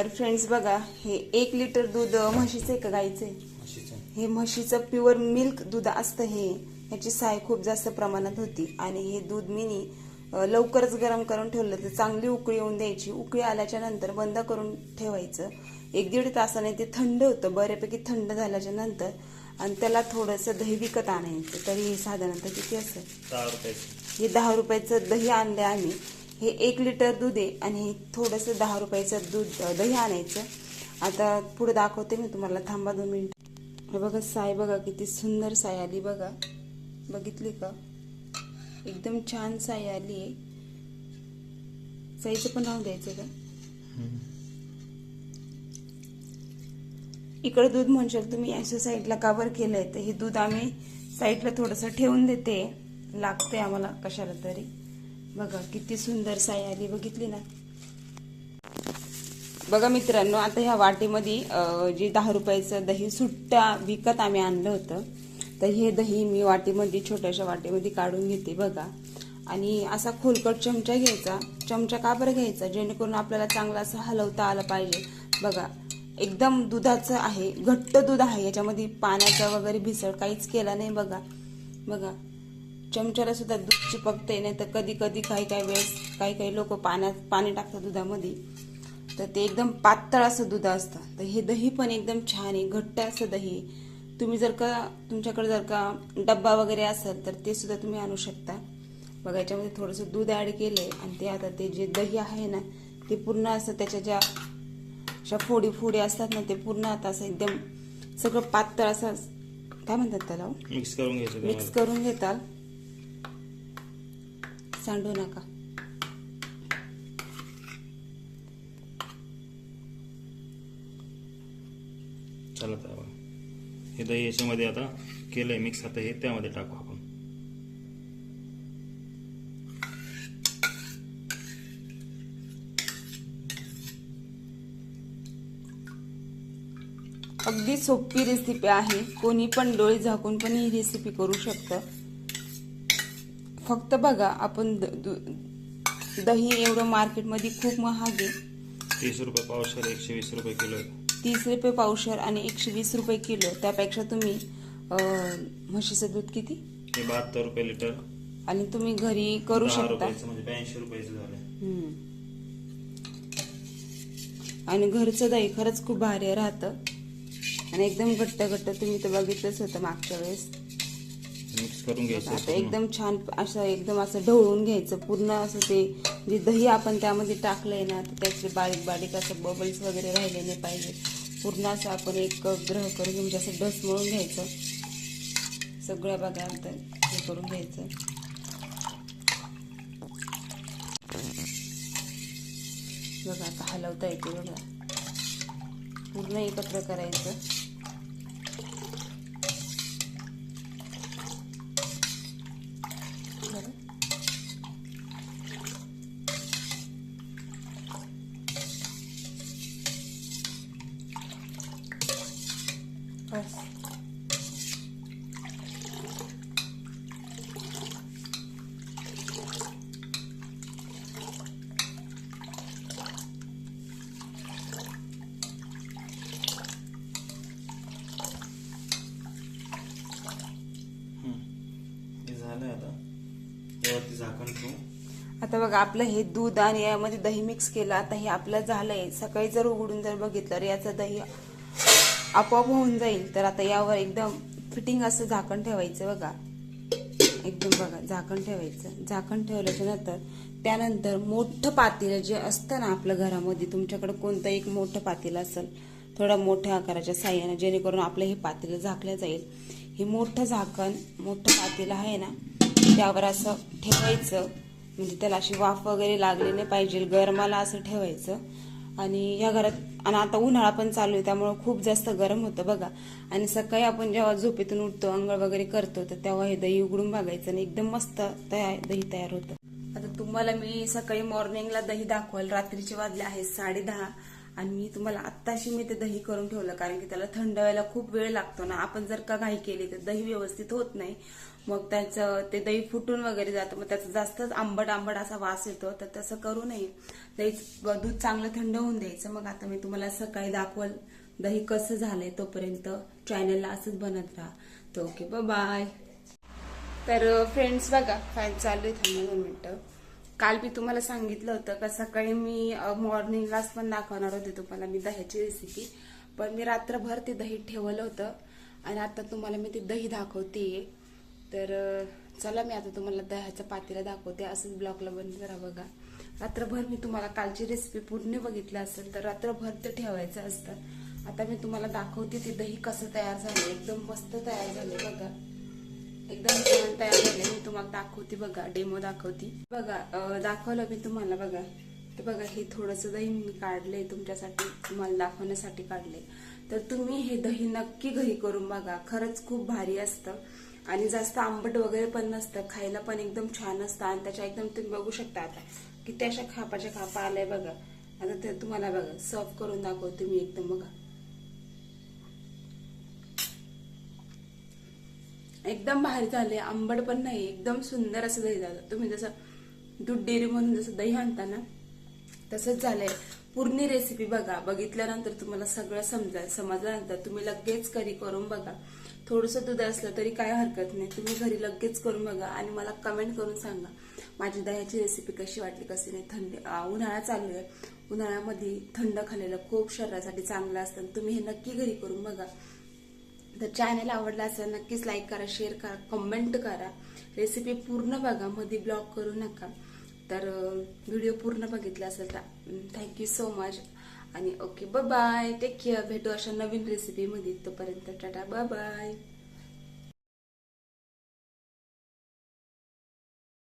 तर फ्रेंड्स बघा हे एक लिटर दूध म्हशीचं आहे का गाईचं आहे. हे म्हशीचं प्युअर मिल्क दूध असतं हे. ह्याची साय खूप जास्त प्रमाणात होती. आणि हे दूध मिनी लवकरच गरम करून ठेवलं तर चांगली उकळी येऊन द्यायची. उकळी आल्याच्यानंतर बंद करून ठेवायचं. एक दीड तासाने ते थंड होतं. बऱ्यापैकी थंड झाल्याच्यानंतर आणि त्याला थोडंसं दही विकत आणायचं. तरी हे साधारणतः किती असेल हे दहा रुपयाचं दही आणलं आम्ही. हे एक लिटर दूध आहे आणि हे थोडंसं दहा रुपयाचं दूध दही आणायचं. आता पुढे दाखवते मी तुम्हाला. थांबा दोन मिनिट. हे बघा साय बघा किती सुंदर साय आली बघा. बघितली का? एकदम छान साय आली आहे. साईचं पण राहून द्यायचं का? इकडे दूध म्हणशाल तुम्ही अशा साईडला काबर केलंय. तर हे दूध आम्ही साईडला थोडंसं ठेवून देते. लागते आम्हाला कशाला तरी. बघा किती सुंदर साई आली बघितली ना? बघा मित्रांनो आता ह्या वाटीमध्ये जे दहा रुपयाचं दही सुट्टा विकत आम्ही आणलं होतं. तर हे दही मी वाटीमध्ये छोट्याशा वाटीमध्ये काढून घेते बघा. आणि असा खोलकट चमचा घ्यायचा. चमचा का बरं घ्यायचा? जेणेकरून आपल्याला चांगला असं हलवता आलं पाहिजे. बघा एकदम दुधाचं आहे घट्ट दूध आहे. याच्यामध्ये पाण्याचा वगैरे भिसळ काहीच केला नाही बघा. बघा चमच्याला सुद्धा दूध चिपकते नाही तर कधी कधी काही काही वेळेस काही काही लोक पाण्यात पाणी टाकतात दुधामध्ये तर ते एकदम पातळ असं दूध असतं तर हे दही पण एकदम छान आहे घट्ट असं दही तुम्ही जर का तुमच्याकडे जर का डब्बा वगैरे असेल तर ते सुद्धा तुम्ही आणू शकता बघा याच्यामध्ये थोडंसं दूध ॲड केलंय आणि ते आता ते जे दही आहे ना ते पूर्ण असं त्याच्या ज्या अशा फोडी फोडी असतात ना ते पूर्ण आता असं एकदम सगळं पातळ असं काय म्हणतात त्याला हो? मिक्स करून घ्यायचं मिक्स. करून घेताल सांडू नका. आहे बघा. हे दही याच्यामध्ये आता केलंय मिक्स आता हे त्यामध्ये टाकू आपण. अगदी सोपी रेसिपी आहे. कोणी पण डोळे झाकून पण ही रेसिपी करू शकतं. फक्त बघा आपण दही एवढं मार्केटमध्ये खूप महाग आहे. तीस रुपये पावशेर एकशे वीस रुपये किलो. तीस रुपये पावशर आणि एकशे वीस रुपये किलो. त्यापेक्षा तुम्ही म्हशीचं दूध किती? बहात्तर रुपये लिटर. आणि तुम्ही घरी करू शकता. म्हणजे ब्याऐंशी रुपयाचं झालं. आणि घरचं दही खरंच खूप भारी राहतं. आणि एकदम घट्ट घट्ट तुम्ही तर बघितलंच होतं मागच्या वेळेस. मिक्स करून घ्यायचं आता. एकदम छान असं एकदम असं ढवळून घ्यायचं पूर्ण असं ते जे दही आपण त्यामध्ये टाकलंय ना तर त्याचे बारीक बारीक असं बबल्स वगैरे राहिले नाही पाहिजे पूर्ण असं आपण एक ग्रह करून म्हणजे असं डस मळून घ्यायचं. सगळं बघा आता हे करून घ्यायचं. बघा आता हलवता येते बघा. पूर्ण एकत्र करायचं बरं बस आता. बघा आपलं हे दूध आणि यामध्ये दही मिक्स केलं आता हे आपलं झालंय. सकाळी जर उघडून जर बघितलं तर याचं दही आपोआप होऊन जाईल. तर आता यावर एकदम फिटिंग असं झाकण ठेवायचं बघा. एकदम बघा झाकण ठेवायचं. झाकण ठेवल्याच्या नंतर त्यानंतर मोठं पातेलं जे असतं ना आपल्या घरामध्ये तुमच्याकडे कोणतं एक मोठं पातेलं असेल थोडा मोठ्या आकाराच्या साह्यानं जेणेकरून आपलं हे पातेलं झाकलं जाईल. हे मोठं झाकण मोठं पातेलं आहे ना त्यावर असं ठेवायचं. म्हणजे त्याला अशी वाफ वगैरे लागली नाही पाहिजे. गरमाला असं ठेवायचं. आणि या घरात आणि आता उन्हाळा पण चालू आहे त्यामुळे खूप जास्त गरम होतं बघा. आणि सकाळी आपण जेव्हा झोपेतून उठतो अंघोळ वगैरे करतो तर तेव्हा हे दही उघडून बघायचं आणि एकदम मस्त तयार दही तयार होतं. आता तुम्हाला मी सकाळी मॉर्निंगला दही दाखवाल रात्रीचे वाजले आहेत साडे दहा. आणि मी तुम्हाला आत्ताशी मी ते दही करून ठेवलं कारण की त्याला थंड व्हायला खूप वेळ लागतो ना. आपण जर का घाई केली तर दही व्यवस्थित होत नाही. मग त्याचं ते दही फुटून वगैरे जातं. मग त्याचा जास्तच आंबट आंबट असा वास येतो. तर तसं करू नये. दही दूध चांगलं थंड होऊन द्यायचं. मग आता मी तुम्हाला सकाळी दाखवल दही कसं झालंय तोपर्यंत. चॅनलला असंच बनत राहा. तर ओके बाय तर फ्रेंड्स बघा काय चालू आहे. थांबा दोन मिनटं. काल मी तुम्हाला सांगितलं होतं का सकाळी मी मॉर्निंगलाच पण दाखवणार होते तुम्हाला मी दह्याची रेसिपी पण मी रात्रभर ते दही ठेवलं होतं आणि आता तुम्हाला मी ते दही दाखवते तर चला मी आता तुम्हाला दह्याच्या पातीला दाखवते. असंच ब्लॉगला बंद करा बघा. रात्रभर मी तुम्हाला कालची रेसिपी पूर्ण बघितली असेल तर रात्रभर ते ठेवायचं असतं. आता मी तुम्हाला दाखवते ते दही कसं तयार झालं एकदम मस्त तयार झालं बघा. एकदम तयार झाले. मी तुम्हाला दाखवते बघा डेमो दाखवते. बघा दाखवलं मी तुम्हाला बघा. तर बघा हे थोडंसं दही मी काढले तुमच्यासाठी तुम्हाला दाखवण्यासाठी काढले तर तुम्ही हे दही नक्की घरी करून बघा. खरंच खूप भारी असतं. आणि जास्त आंबट वगैरे पण नसतं. खायला पण एकदम छान असतं. आणि त्याच्या एकदम तुम्ही बघू शकता आता किती अशा खापाच्या खापा आलाय बघा. आता ते तुम्हाला बघा सर्व करून दाखवते मी एकदम बघा. एकदम भारी झाले आंबट पण नाही एकदम सुंदर असं दही झालं. तुम्ही जसं दूध डेअरी म्हणून जसं दही आणता ना तसंच झालंय. पूर्ण रेसिपी बघा बघितल्यानंतर तुम्हाला सगळं समजा समजल्यानंतर तुम्ही लगेच घरी करून बघा. थोडंसं दूध असलं तरी काय हरकत नाही तुम्ही घरी लगेच करून बघा आणि मला कमेंट करून सांगा माझी दह्याची रेसिपी कशी वाटली कशी नाही. थंडी उन्हाळा चालू आहे. उन्हाळ्यामध्ये थंड खाल्लेलं खूप शरीरासाठी चांगलं असतं तुम्ही हे नक्की घरी करून बघा. तर चॅनल आवडला असेल नक्कीच लाईक करा शेअर करा कमेंट करा. रेसिपी पूर्ण बघा मध्ये ब्लॉग करू नका. तर व्हिडिओ पूर्ण बघितला असेल तर थँक्यू सो मच आणि ओके बाय टेक केअर भेटू अशा नवीन रेसिपीमध्ये तोपर्यंत टाटा बाय